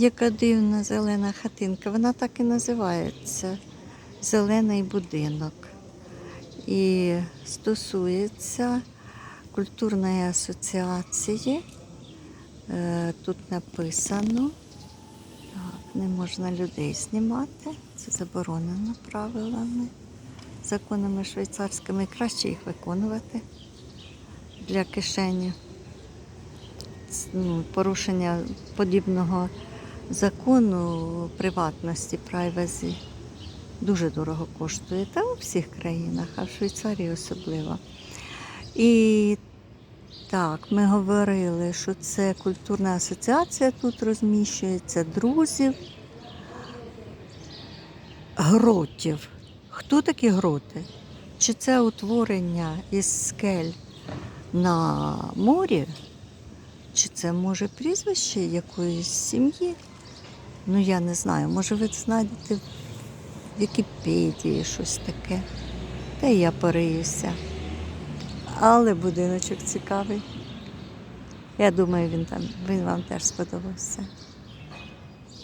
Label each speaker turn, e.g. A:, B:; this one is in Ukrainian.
A: Яка дивна зелена хатинка. Вона так і називається Зелений будинок. І стосується культурної асоціації. Е, Тут написано, так, не можна людей знімати, це заборонено правилами, законами швейцарськими. Краще їх виконувати для кишені. Ну, порушення подібного закону приватності, прайвазі дуже дорого коштує. Та у всіх країнах, а в Швейцарії особливо. І так, ми говорили, що це культурна асоціація тут розміщується, друзів, гротів. Хто такі гроти? Чи це утворення із скель на морі? Чи це може прізвище якоїсь сім'ї? Ну, я не знаю. Може, ви знайдете в Вікіпедії щось таке. Та й я пориюся. Але будиночок цікавий. Я думаю, він там він вам теж сподобався.